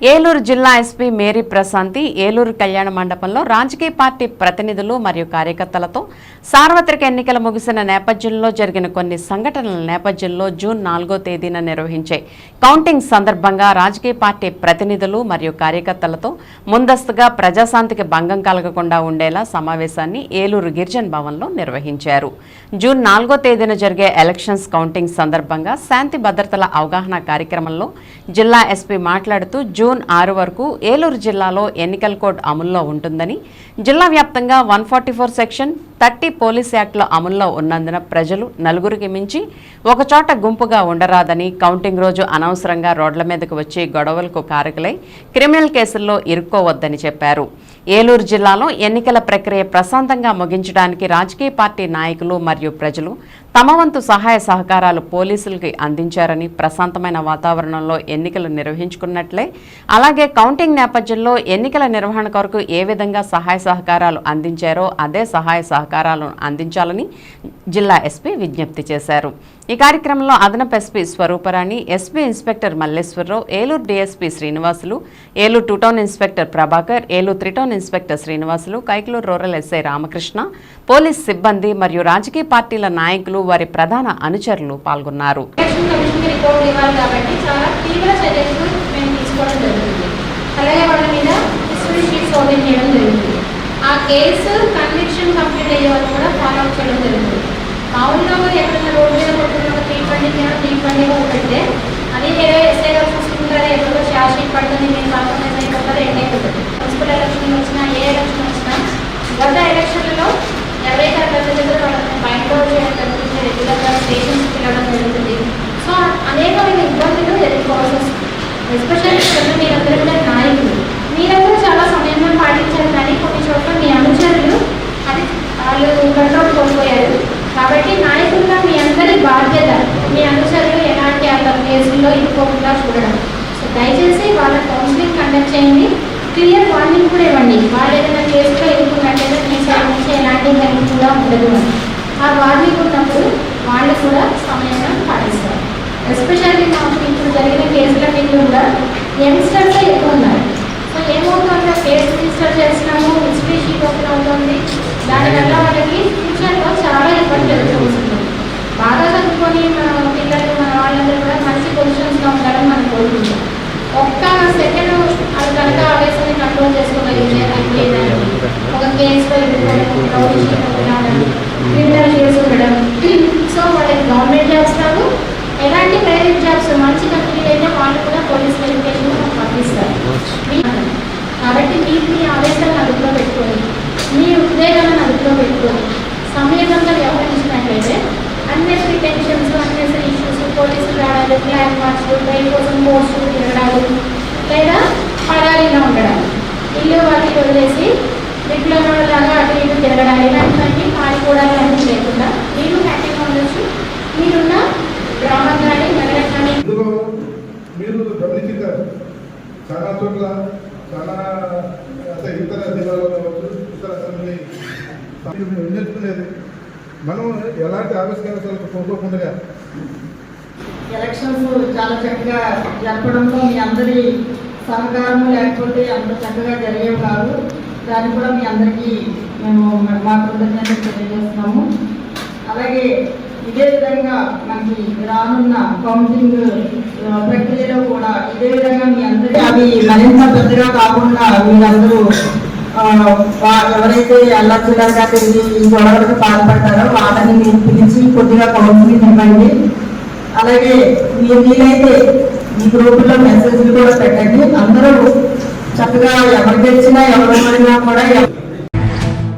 ఏలూరు జిల్లా SP Mary Prashanti Eluru కళ్యాణ మండపంలో రాజకీయ పార్టీ ప్రతినిధులు మరియు కార్యకర్తలతో సార్వత్రిక ఎన్నికలు ముగిసిన నేపథ్యంలో జరిగిన కొన్ని సంఘటనల నేపథ్యంలో జూన్ నాలుగో తేదీన నిర్వహించే కౌంటింగ్ సందర్భంగా రాజకీయ పార్టీ ప్రతినిధులు మరియు కార్యకర్తలతో ముందస్తుగా ప్రజాశాంతికి భంగం కలగకుండా ఉండేలా సమావేశాన్ని ఏలూరు గిరిజన్ భవన్లో నిర్వహించారు. జూన్ నాలుగో తేదీన జరిగే ఎలక్షన్స్ కౌంటింగ్ సందర్భంగా శాంతి భద్రతల అవగాహన కార్యక్రమంలో జిల్లా ఎస్పీ మాట్లాడుతూ జూన్ ఆరు వరకు ఏలూరు జిల్లాలో ఎన్నికల కోడ్ అమల్లో ఉంటుందని జిల్లా వ్యాప్తంగా వన్ సెక్షన్ థర్టీ పోలీస్ యాక్ట్లో అమల్లో ఉన్నందున ప్రజలు నలుగురికి మించి ఒకచోట గుంపుగా ఉండరాదని కౌంటింగ్ రోజు అనవసరంగా రోడ్ల మీదకు వచ్చి గొడవలకు కారకులై క్రిమినల్ కేసుల్లో ఇరుక్కోవద్దని చెప్పారు. ఏలూరు జిల్లాలో ఎన్నికల ప్రక్రియ ప్రశాంతంగా ముగించడానికి రాజకీయ పార్టీ నాయకులు మరియు ప్రజలు తమ వంతు సహాయ సహకారాలు పోలీసులకి అందించారని ప్రశాంతమైన వాతావరణంలో ఎన్నికలు నిర్వహించుకున్నట్లే. అలాగే కౌంటింగ్ నేపథ్యంలో ఎన్నికల నిర్వహణ కొరకు ఏ విధంగా సహాయ సహకారాలు అందించారో అదే సహాయ సహకారాలను అందించాలని జిల్లా ఎస్పీ విజ్ఞప్తి చేశారు. ఈ కార్యక్రమంలో అదనపు SP Swaruparani SP inspector Malleswararao Eluru DSP Srinivasulu Eluru two town inspector Prabhakar Eluru three town inspector Srinivasulu Kaikaluru rural SI Ramakrishna police సిబ్బంది మరియు రాజకీయ పార్టీల నాయకులు వారి ప్రధాన అనుచరులు పాల్గొన్నారు. ఆ కేసు కన్విక్షన్ కంప్లీట్ అయ్యే వరకు కూడా ఫాలో అప్ చేయడం జరుగుతుంది. గత ఎలక్షన్లలో ఎవరైతే అట్లా వాళ్ళని బయట చేయడం జరుగుతుంది రెగ్యులర్గా స్టేషన్స్కి వెళ్ళడం జరుగుతుంది. సో అనేకమైన ఇబ్బందులు ఎదుర్కోవాల్సి వస్తుంది. ఎస్పెషల్లీ ఇక్కడ మీరందరూ కూడా నాయకులు. మీరందరూ చాలా సమయంలో పాటించారు కానీ కొన్ని చోట్ల మీ అనుచరులు అది వాళ్ళు కంట్రోల్ కోల్పోయారు కాబట్టి నాయకులుగా మీ అందరి బాధ్యత మీ అనుచరులు ఎలాంటి అర్థం కేసుల్లో ఇరుక్కోకుండా చూడడం. సో దయచేసి వాళ్ళ కౌన్సిలింగ్ కండక్ట్ చేయండి. క్లియర్ వార్నింగ్ కూడా ఇవ్వండి. వాళ్ళు ఏదైనా కేసులో ఇరుక్కున్నట్టయితే మీ సైడ్ నుంచి ఎలాంటి హెల్ప్ కూడా ఉండదు అని ఆ వార్నింగ్ ఉన్నప్పుడు వాళ్ళు కూడా సమయంగా పాటిస్తారు. ఎస్పెషల్లీ మాకు ఇప్పుడు జరిగిన కేసుల మీద కూడా యంగ్స్టర్స్ ఎక్కువ ఉన్నారు. సో ఏమవుతుందో కేసు రిజిస్టర్ చేస్తున్నాము హిస్టరీ షీట్ ఓపెన్ అవుతుంది. దానివల్ల వాళ్ళకి ఫ్యూచర్లో చాలా ఇబ్బంది ఎదుర్కొంటుంది బాగా చదువుకొని మన పిల్లలు మన వాళ్ళందరూ కూడా మంచి పొజిషన్స్లో ఉండాలని మనం కోరుకుంటాం ఒక్క సెకండ్ అది కనుక ఆవేశాన్ని కంట్రోల్ చేసుకోగలిగితే అయిపోయేదాన్ని ఒక కేసులో ఇరుకోవడం రౌడీ షీట్ ఓపెన్ అవ్వడం క్రిమినల్ కేసు ఉండడం సో వాళ్ళకి గవర్నమెంట్ జాబ్స్ కాదు ఎలాంటి ప్రైవేట్ జాబ్స్ మంచి కంపెనీలు అయితే వాళ్ళు కూడా పోలీస్ వెరిఫికేషన్ పంపిస్తారు కాబట్టి మీరు మీ ఆవేశాలను అదుపులో పెట్టుకొని మీ ఉద్వేగాలను అదుపులో పెట్టుకొని సమయంగా వ్యవహరించినట్లయితే అన్నెసరీ టెన్షన్స్ అన్నెసరీ ఇష్యూస్ పోలీసులు రావడాలు బ్లాక్ మార్క్స్ ట్రైన్ కోసం పోస్టులు తిరగడాలు లేదా పడాలిలో ఉండడం ఇల్లు వాటికి వదిలేసి ఇంట్లో లాగా అటు ఇటు తిరగడాలు ఇలాంటివన్నీ పారిపోవడాలు అన్నీ లేకుండా మీరు హ్యాపీగా ఉండొచ్చు. మీరున్న గ్రామం కానీ నగరం కానీ. ఇందులో మీరు గమనించారు చాలా చోట్ల చాలా అంటే ఇతర జిల్లాలో కావచ్చు ఇతర అసెంబ్లీ. విన్నట్టుకునేది మనం ఎలాంటి ఆవిష్కరణలకు పోకోకుండా ఎలక్షన్స్ చాలా చక్కగా జరపడంలో మీ అందరి సహకారము లేకపోతే అంత చక్కగా జరిగేవి కాదు. దాన్ని కూడా మీ అందరికీ మేము మా కృతజ్ఞతలు తెలియజేస్తున్నాము. అలాగే ఇదే విధంగా మనకి రానున్న కౌంటింగ్ ప్రక్రియలో కూడా ఇదే విధంగా మీ అందరికీ అవి మరింత పెద్దగా కాకుండా మీరందరూ ఎవరైతే అల్లచిల్లరగా తిరిగి ఈ గొడవలకు పాల్పడతారో వాళ్ళని మీరు పిలిచి కొద్దిగా కౌన్సిలింగ్ ఇవ్వండి. అలాగే మీరు వీలైతే ఈ గ్రూపుల్లో మెసేజ్లు కూడా పెట్టండి. అందరూ చక్కగా ఎవరు గెలిచినా ఎవరు ఓడినా కూడా